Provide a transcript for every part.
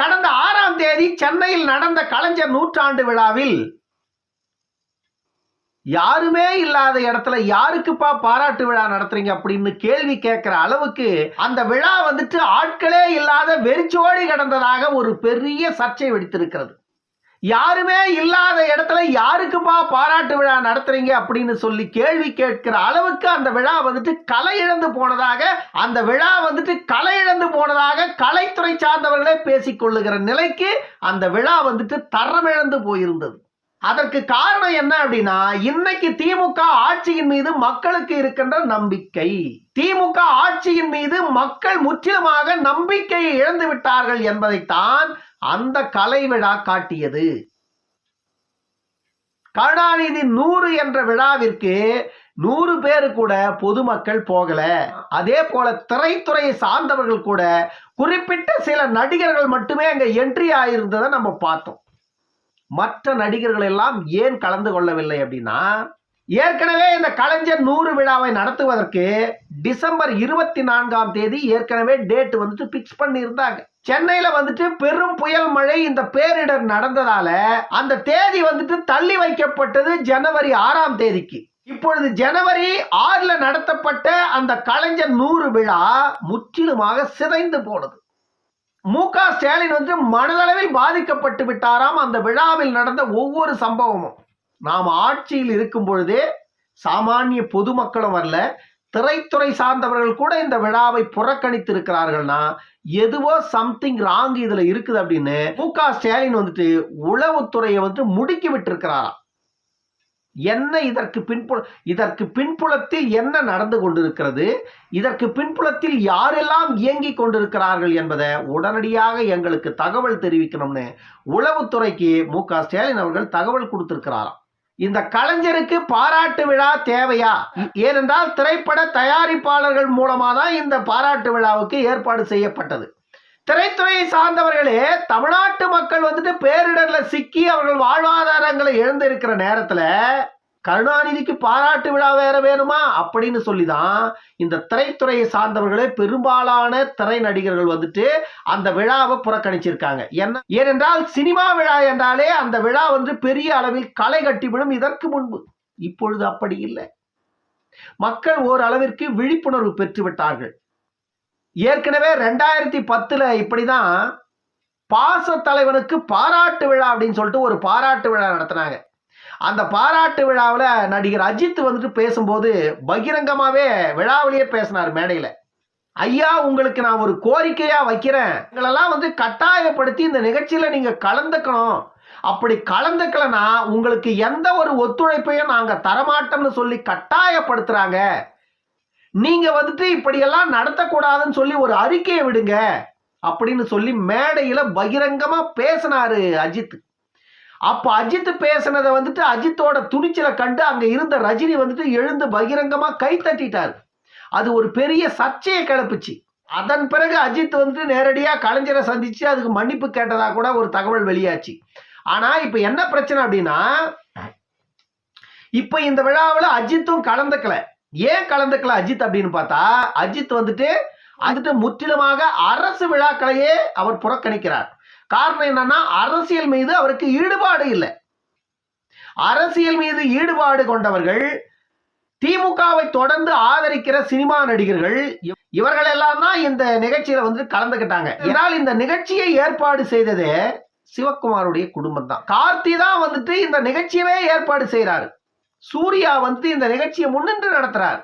கடந்த ஆறாம் தேதி சென்னையில் நடந்த கலைஞர் நூற்றாண்டு விழாவில் யாருமே இல்லாத இடத்துல யாருக்குப்பா பாராட்டு விழா நடத்துறீங்க அப்படின்னு கேள்வி கேட்கிற அளவுக்கு அந்த விழா வந்துட்டு ஆட்களே இல்லாத வெறிச்சோடி கிடந்ததாக ஒரு பெரிய சர்ச்சை வெடித்திருக்கிறது. யாருமே இல்லாத இடத்துல யாருக்குப்பா பாராட்டு விழா நடத்துறீங்க அப்படின்னு சொல்லி கேள்வி கேட்கிற அளவுக்கு அந்த விழா வந்துட்டு கலை இழந்து போனதாக அந்த விழா வந்துட்டு கலை இழந்து போனதாக கலைத்துறை சார்ந்தவர்களே பேசிக்கொள்ளுகிற நிலைக்கு அந்த விழா வந்துட்டு தரம் இழந்து போயிருந்தது. அதற்கு காரணம் என்ன அப்படின்னா இன்னைக்கு திமுக ஆட்சியின் மீது மக்களுக்கு இருக்கின்ற நம்பிக்கை. திமுக ஆட்சியின் மீது மக்கள் முற்றிலுமாக நம்பிக்கையை இழந்து விட்டார்கள் என்பதைத்தான் அந்த கலை விழா காட்டியது. கருணாநிதி நூறு என்ற விழாவிற்கு நூறு பேர் கூட பொதுமக்கள் போகல. அதே போல திரைத்துறையை சார்ந்தவர்கள் கூட குறிப்பிட்ட சில நடிகர்கள் மட்டுமே அங்க என்ட்ரி ஆயிருந்ததை நம்ம பார்த்தோம். மற்ற நடிகர்கள் எல்லாம் ஏன் கலந்து கொள்ளவில்லை அப்படின்னா ஏற்கனவே இந்த கலைஞர் நூறு விழாவை நடத்துவதற்கு டிசம்பர் இருபத்தி நான்காம் தேதி ஏற்கனவே டேட் வந்துட்டு பிக்ஸ் பண்ணியிருந்தாங்க. சென்னையில வந்துட்டு பெரும் புயல் மழை இந்த பேரிடர் நடந்ததால அந்த தேதி வந்துட்டு தள்ளி வைக்கப்பட்டது ஜனவரி ஆறாம் தேதிக்கு. இப்பொழுது ஜனவரி ஆறுல நடத்தப்பட்ட அந்த கலைஞர் நூறு விழா முற்றிலுமாக சிதைந்து போனது. மு க ஸ்டாலின் வந்து மனதளவில் பாதிக்கப்பட்டு விட்டாராம். அந்த விழாவில் நடந்த ஒவ்வொரு சம்பவமும். நாம் ஆட்சியில் இருக்கும் பொழுதே சாமானிய பொதுமக்களும் வரல திரைத்துறை சார்ந்தவர்கள் கூட இந்த விழாவை புறக்கணித்து இருக்கிறார்கள்னா எதுவோ சம்திங் ராங் இதுல இருக்குது அப்படின்னு மு க ஸ்டாலின் வந்துட்டு உளவுத்துறையை வந்து முடுக்கி விட்டிருக்கிறாரா என்ன இதற்கு பின்புல இதற்கு பின்புலத்தில் என்ன நடந்து கொண்டிருக்கிறது இதற்கு பின்புலத்தில் யாரெல்லாம் இயங்கிக் கொண்டிருக்கிறார்கள் என்பதை உடனடியாக எங்களுக்கு தகவல் தெரிவிக்கணும்னு உளவுத்துறைக்கு மு க ஸ்டாலின் அவர்கள் தகவல் கொடுத்திருக்கிறாராம். இந்த கலைஞருக்கு பாராட்டு விழா தேவையா? ஏனென்றால் திரைப்பட தயாரிப்பாளர்கள் மூலமா தான் இந்த பாராட்டு விழாவுக்கு ஏற்பாடு செய்யப்பட்டது. திரைத்துறையை சார்ந்தவர்களே தமிழ்நாட்டு மக்கள் வந்துட்டு பேரிடர்ல சிக்கி அவர்கள் வாழ்வாதாரங்களை இழந்திருக்கிற நேரத்துல கருணாநிதிக்கு பாராட்டு விழா வேற வேணுமா? அப்படின்னு சொல்லிதான் இந்த திரைத்துறையை சார்ந்தவர்களே பெரும்பாலான திரை நடிகர்கள் வந்துட்டு அந்த விழாவை புறக்கணிச்சிருக்காங்க. என்ன? ஏனென்றால் சினிமா விழா என்றாலே அந்த விழா வந்து பெரிய அளவில் களை கட்டிவிடும் இதற்கு முன்பு. இப்பொழுது அப்படி இல்லை. மக்கள் ஓரளவிற்கு விழிப்புணர்வு பெற்றுவிட்டார்கள் ஏற்கனவே ரெண்டாயிரத்தி பத்துல இப்படிதான் பாச தலைவனுக்கு பாராட்டு விழா அப்படின்னு சொல்லிட்டு ஒரு பாராட்டு விழா நடத்தினாங்க. அந்த பாராட்டு விழாவில் நடிகர் அஜித் வந்துட்டு பேசும்போது பகிரங்கமாகவே விழாவிலேயே பேசினார் மேடையில். ஐயா உங்களுக்கு நான் ஒரு கோரிக்கையாக வைக்கிறேன். எங்களெல்லாம் வந்து கட்டாயப்படுத்தி இந்த நிகழ்ச்சியில் நீங்கள் கலந்துக்கணும். அப்படி கலந்துக்கலனா உங்களுக்கு எந்த ஒரு ஒத்துழைப்பையும் நாங்கள் தரமாட்டோம்னு சொல்லி கட்டாயப்படுத்துகிறாங்க நீங்கள் வந்துட்டு இப்படியெல்லாம் நடத்தக்கூடாதுன்னு சொல்லி ஒரு அறிக்கையை விடுங்க. அப்படின்னு சொல்லி மேடையில் பகிரங்கமாக பேசினாரு அஜித். அப்போ அஜித் பேசினதை வந்துட்டு அஜித்தோட துணிச்சலை கண்டு அங்கே இருந்த ரஜினி வந்துட்டு எழுந்து பகிரங்கமாக கை தட்டிட்டாரு. அது ஒரு பெரிய சர்ச்சையை கிளப்பிச்சு. அதன் பிறகு அஜித் வந்துட்டு நேரடியாக கலைஞரை சந்திச்சு அதுக்கு மன்னிப்பு கேட்டதாக கூட ஒரு தகவல் வெளியாச்சு. ஆனால் இப்போ என்ன பிரச்சனை அப்படின்னா இப்போ இந்த விழாவில் அஜித்தும் கலந்துக்கல. ஏன் கலந்துக்கல அஜித் அப்படின்னு பார்த்தா அஜித் வந்துட்டு வந்துட்டு முற்றிலுமாக அரசு விழாக்களையே அவர் புறக்கணிக்கிறார். காரணம் என்னன்னா அரசியல் மீது அவருக்கு ஈடுபாடு இல்லை. அரசியல் மீது ஈடுபாடு கொண்டவர்கள் திமுகவை தொடர்ந்து ஆதரிக்கிற சினிமா நடிகர்கள் இவர்கள் எல்லாம் தான் இந்த நிகழ்ச்சியில வந்து கலந்துக்கிட்டாங்க. இதனால் இந்த நிகழ்ச்சியை ஏற்பாடு செய்ததே சிவகுமாருடைய குடும்பம் தான். கார்த்தி தான் வந்துட்டு இந்த நிகழ்ச்சியவே ஏற்பாடு செய்றாரு. சூர்யா வந்து இந்த நிகழ்ச்சியை முன்னின்று நடத்துறார்.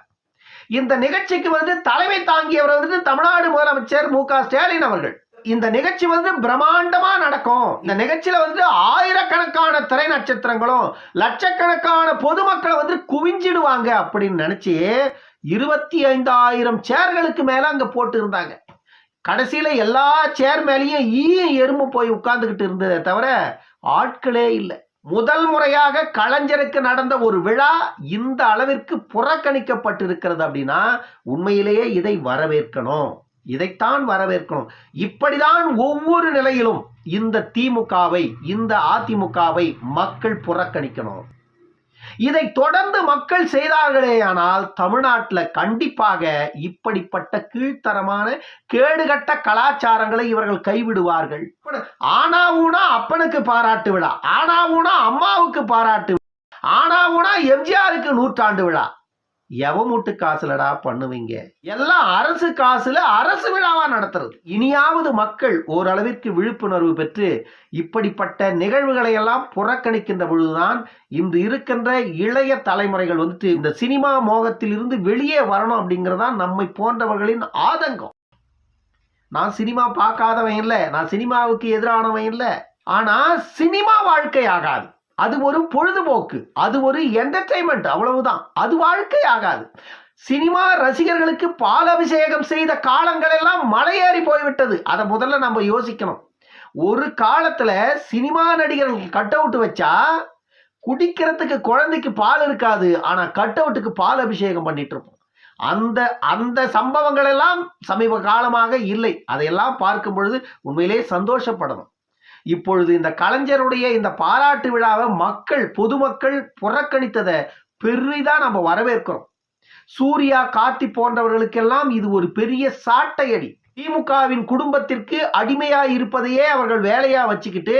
இந்த நிகழ்ச்சிக்கு வந்து தலைமை தாங்கியவர் வந்து தமிழ்நாடு முதலமைச்சர் மு க ஸ்டாலின் அவர்கள். இந்த நிகழ்ச்சி வந்து பிரம்மாண்டமா நடக்கும். இந்த நிகழ்ச்சியில வந்து ஆயிரக்கணக்கான திரை நட்சத்திரங்களும் லட்சக்கணக்கான பொதுமக்களை வந்து குவிஞ்சிடுவாங்க அப்படின்னு நினைச்சு இருபத்தி ஐந்தாயிரம் சேர்களுக்கு மேல அங்க போட்டு இருந்தாங்க கடைசியில எல்லா சேர் மேலேயும் ஈயும் எறும்பு போய் உட்கார்ந்துக்கிட்டு இருந்ததே தவிர ஆட்களே இல்லை. முதல் முறையாக கலைஞருக்கு நடந்த ஒரு விழா இந்த அளவிற்கு புறக்கணிக்கப்பட்டிருக்கிறது அப்படின்னா உண்மையிலேயே இதை வரவேற்கணும். இதைத்தான் வரவேற்கணும். இப்படிதான் ஒவ்வொரு நிலையிலும் இந்த திமுகவை இந்த அதிமுகவை மக்கள் புறக்கணிக்கணும். இதை தொடர்ந்து மக்கள் செய்தார்களேயானால் தமிழ்நாட்டில் கண்டிப்பாக இப்படிப்பட்ட கீழ்த்தரமான கேடுகட்ட கலாச்சாரங்களை இவர்கள் கைவிடுவார்கள். ஆனா அப்பனுக்கு பாராட்டு விழா ஆனா அம்மாவுக்கு பாராட்டு விழா ஆனா ஊனா எம்ஜிஆருக்கு நூற்றாண்டு விழா. எவன் மூட்டு காசுலடா பண்ணுவீங்க? எல்லாம் அரசு காசுல அரசு விழாவா நடத்துறது. இனியாவது மக்கள் ஓரளவிற்கு விழிப்புணர்வு பெற்று இப்படிப்பட்ட நிகழ்வுகளை எல்லாம் புறக்கணிக்கின்ற பொழுதுதான் இன்று இருக்கின்ற இளைய தலைமுறைகள் வந்துட்டு இந்த சினிமா மோகத்தில் இருந்து வெளியே வரணும் அப்படிங்கறதுதான் நம்மை போன்றவர்களின் ஆதங்கம். நான் சினிமா பார்க்காதவன் இல்லை நான் சினிமாவுக்கு எதிரானவன் இல்லை. ஆனா சினிமா வாழ்க்கை ஆகாது. அது ஒரு பொழுதுபோக்கு அது ஒரு என்டர்டைன்மெண்ட் அவ்வளவுதான். அது வாழ்க்கை ஆகாது. சினிமா ரசிகர்களுக்கு பாலபிஷேகம் செய்த காலங்கள் எல்லாம் மலையேறி போய்விட்டது. அதை முதல்ல நம்ம யோசிக்கணும். ஒரு காலத்துல சினிமா நடிகர்கள் கட் அவுட் வச்சா குடிக்கிறதுக்கு குழந்தைக்கு பால் இருக்காது. ஆனா கட் அவுட்டுக்கு பால் அபிஷேகம் பண்ணிட்டு இருப்போம். அந்த அந்த சம்பவங்கள் எல்லாம் சமீப காலமாக இல்லை. அதையெல்லாம் பார்க்கும் பொழுது உண்மையிலே சந்தோஷப்படணும். இப்பொழுது இந்த கலைஞருடைய இந்த பாராட்டு விழாவை மக்கள் பொதுமக்கள் புறக்கணித்ததை பெரிதாக நம்ம வரவேற்கிறோம். சூர்யா கார்த்தி போன்றவர்களுக்கெல்லாம் இது ஒரு பெரிய சாட்டையடி. திமுகவின் குடும்பத்திற்கு அடிமையா இருப்பதையே அவர்கள் வேலையா வச்சுக்கிட்டு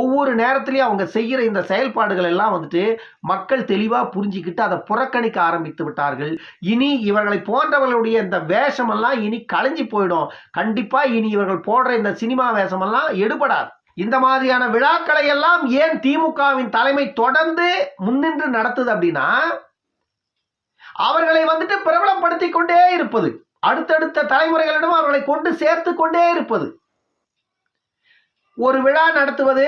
ஒவ்வொரு நேரத்திலையும் அவங்க செய்கிற இந்த செயல்பாடுகள் எல்லாம் வந்துட்டு மக்கள் தெளிவாக புரிஞ்சுக்கிட்டு அதை புறக்கணிக்க ஆரம்பித்து விட்டார்கள். இனி இவர்களை போன்றவர்களுடைய இந்த வேஷமெல்லாம் இனி களைஞ்சி போயிடும். கண்டிப்பாக இனி இவர்கள் போடுற இந்த சினிமா வேஷமெல்லாம் எடுபடாது. இந்த மாதிரியான விழாக்களை எல்லாம் ஏன் திமுகவின் தலைமை தொடர்ந்து முன்னின்று நடத்துது அப்படின்னா அவர்களை வந்துட்டு பிரபலப்படுத்தி கொண்டே இருப்பது. அடுத்தடுத்த தலைமுறைகளிடம் அவர்களை கொண்டு சேர்த்து கொண்டே இருப்பது. ஒரு விழா நடத்துவது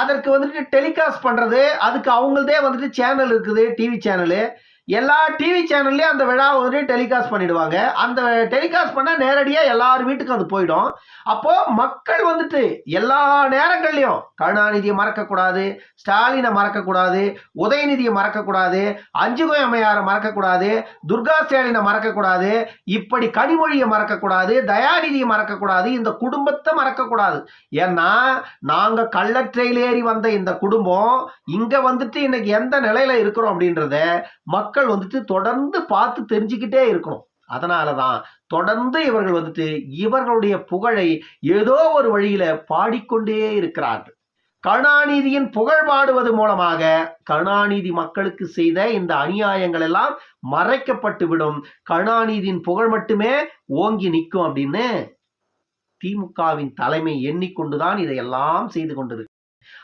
அதற்கு வந்துட்டு டெலிகாஸ்ட் பண்றது அதுக்கு அவங்களதே வந்துட்டு சேனல் இருக்குது டிவி சேனலு எல்லா டிவி சேனல்லையும் அந்த விழாவை வந்து டெலிகாஸ்ட் பண்ணிடுவாங்க. அந்த டெலிகாஸ்ட் பண்ணால் நேரடியாக எல்லார் வீட்டுக்கும் அது போயிடும். அப்போது மக்கள் வந்துட்டு எல்லா நேரங்கள்லையும் கருணாநிதியை மறக்கக்கூடாது ஸ்டாலினை மறக்கக்கூடாது உதயநிதியை மறக்கக்கூடாது அஞ்சுகோய் அம்மையாரை மறக்கக்கூடாது துர்கா ஸ்டாலினை மறக்கக்கூடாது இப்படி கனிமொழியை மறக்கக்கூடாது தயாநிதியை மறக்கக்கூடாது இந்த குடும்பத்தை மறக்கக்கூடாது. ஏன்னா நாங்கள் கள்ளற்றையிலேறி வந்த இந்த குடும்பம் இங்கே வந்துட்டு இன்னைக்கு எந்த நிலையில் இருக்கிறோம் அப்படின்றத மக்கள் மக்கள் வந்துட்டு தொடர்ந்து பார்த்து தெரிஞ்சுக்கிட்டே இருக்கணும். அதனால தான் தொடர்ந்து இவர்கள் வந்துட்டு இவர்களுடைய புகழை ஏதோ ஒரு வழியில பாடிக்கொண்டே இருக்கிறார்கள். கருணாநிதியின் புகழ் பாடுவது மூலமாக கருணாநிதி மக்களுக்கு செய்த இந்த அநியாயங்கள் எல்லாம் மறைக்கப்பட்டு விடும் கருணாநிதியின் புகழ் மட்டுமே ஓங்கி நிற்கும் அப்படின்னு திமுகவின் தலைமை எண்ணிக்கொண்டுதான் இதையெல்லாம் செய்து கொண்டது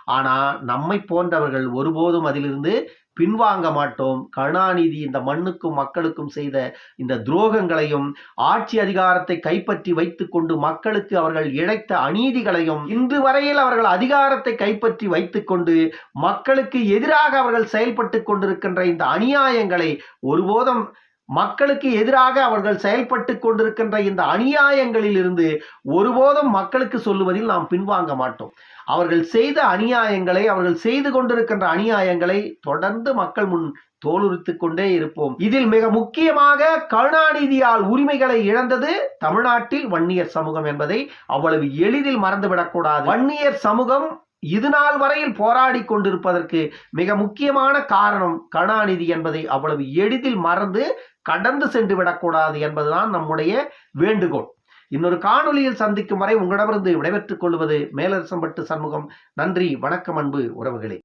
ஆனா நம்மை போன்றவர்கள் ஒருபோதும் அதிலிருந்து பின்வாங்க மாட்டோம். கருணாநிதி இந்த மண்ணுக்கும் மக்களுக்கும் செய்த இந்த துரோகங்களையும் ஆட்சி அதிகாரத்தை கைப்பற்றி வைத்து கொண்டு மக்களுக்கு அவர்கள் இழைத்த அநீதிகளையும் இன்று வரையில் அவர்கள் அதிகாரத்தை கைப்பற்றி வைத்துக்கொண்டு மக்களுக்கு எதிராக அவர்கள் செயல்பட்டு கொண்டிருக்கின்ற இந்த அநியாயங்களை ஒருபோதும் மக்களுக்கு எதிராக அவர்கள் செயல்பட்டு கொண்டிருக்கின்ற இந்த அநியாயங்களில் இருந்து ஒருபோதும் மக்களுக்கு சொல்லுவதில் நாம் பின்வாங்க மாட்டோம். அவர்கள் செய்த அநியாயங்களை அவர்கள் செய்து கொண்டிருக்கின்ற அநியாயங்களை தொடர்ந்து மக்கள் முன் தோலுரித்து கொண்டே இருப்போம். இதில் மிக முக்கியமாக கருணாநிதியால் உரிமைகளை இழந்தது தமிழ்நாட்டில் வன்னியர் சமூகம் என்பதை அவ்வளவு எளிதில் மறந்துவிடக்கூடாது. வன்னியர் சமூகம் இது நாள் வரையில் போராடி கொண்டிருப்பதற்கு மிக முக்கியமான காரணம் கருணாநிதி என்பதை அவ்வளவு எளிதில் மறந்து கடந்து சென்று விடக்கூடாது என்பதுதான் நம்முடைய வேண்டுகோள். இன்னொரு காணொலியில் சந்திக்கும் வரை உங்களிடமிருந்து விடைபெற்றுக் கொள்வது மேலரசம்பட்டு சண்முகம். நன்றி வணக்கம் அன்பு உறவுகளே.